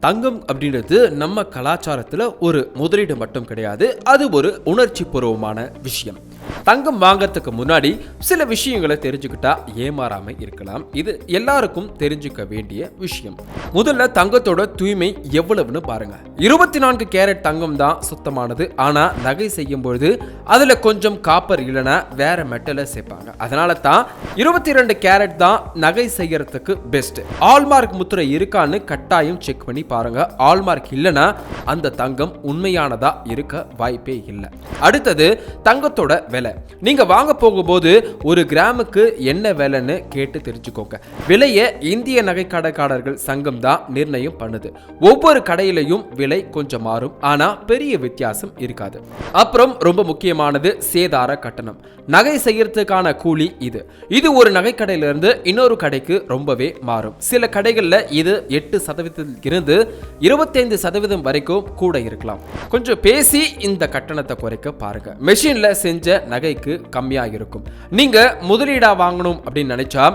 தங்கம் அப்படின்றது நம்ம கலாச்சாரத்தில் ஒரு முதலீடு மட்டும் கிடையாது. அது ஒரு உணர்ச்சி பூர்வமான விஷயம். தங்கம் வாங்கறதுக்கு முன்னாடி சில விஷயங்களை தெரிஞ்சுக்கிட்டா ஏமாறாம இருக்கலாம். இது எல்லாருக்கும் தெரிஞ்சுக்க வேண்டிய விஷயம். முதல்ல தங்கத்தோட தூய்மை எவ்வளவுன்னு பாருங்க. இருபத்தி நான்கு கேரட் தங்கம் தான் சுத்தமானது. ஆனால் நகை செய்யும் பொழுது அதில் கொஞ்சம் காப்பர் இல்லைன்னா வேற மெட்டலை சேர்ப்பாங்க. அதனால தான் இருபத்தி ரெண்டு கேரட் தான் நகை செய்யறதுக்கு பெஸ்ட் ஆல்மார்க் முத்திரை இருக்கான்னு கட்டாயம் செக் பண்ணி பாருங்க. ஆல்மார்க் இல்லைன்னா அந்த தங்கம் உண்மையானதா இருக்க வாய்ப்பே இல்லை. அடுத்தது தங்கத்தோட விலை. நீங்க வாங்க போகும்போது ஒரு கிராமுக்கு என்ன விலைன்னு கேட்டு தெரிஞ்சுக்கோங்க. விலையை இந்திய நகை கடைக்காரர்கள் சங்கம் தான் நிர்ணயம் பண்ணுது. ஒவ்வொரு கடையிலையும் விலை நிலை கொஞ்சம் மாறும். ஆனா பெரிய வித்தியாசம் இருக்காது. அப்புறம் ரொம்ப முக்கியமானது சேதார கட்டணம். நகை செய்யறதுக்கான கூலி இது. இது ஒரு நகைக்கடையிலிருந்து இன்னொரு கடைக்கு ரொம்பவே மாறும். சில கடைகளில் இது எட்டு சதவீதத்தில் இருந்து இருபத்தைந்து சதவீதம் வரைக்கும் கூட இருக்கலாம். கொஞ்சம் பேசி இந்த கட்டணத்தை குறைக்க பாருங்க. மெஷினில் செஞ்ச நகைக்கு கம்மியாக இருக்கும். நீங்க முதலீடா வாங்கணும் அப்படின்னு நினைச்சா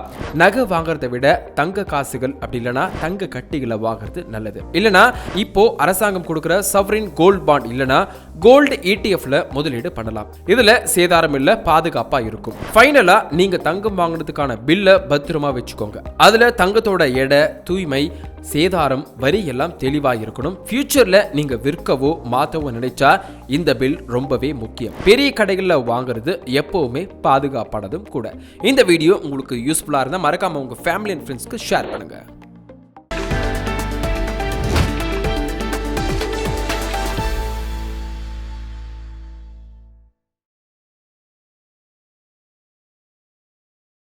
நகை வாங்குறதை விட தங்க காசுகள் அப்படி இல்லைன்னா தங்க கட்டிகளை வாங்குறது நல்லது. இல்லைன்னா இப்போ அரச அரசாங்கம் கொடுக்குற சவரின் கோல்ட் பாண்ட் இல்லைன்னா கோல்டு இடிஎஃப்ல முதலீடு பண்ணலாம். இதுல சேதாரம் இல்ல பாதுகாப்பா இருக்கும். ஃபைனலா நீங்க தங்கம் வாங்குனதுக்கான பில்லை பத்திரமா வச்சுக்கோங்க. அதுல தங்கத்தோட எடை தூய்மை சேதாரம் வரி எல்லாம் தெளிவா இருக்கணும். ஃபியூச்சர்ல நீங்க விற்கவோ மாத்தவோ நினைச்சா இந்த பில் ரொம்பவே முக்கியம். பெரிய கடைகளில் வாங்குறது எப்பவுமே பாதுகாப்பானதும் கூட. இந்த வீடியோ உங்களுக்கு யூஸ்ஃபுல்லா இருந்தால் மறக்காம உங்க ஃபேமிலி அண்ட் ஃப்ரெண்ட்ஸ்க்கு ஷேர் பண்ணுங்க.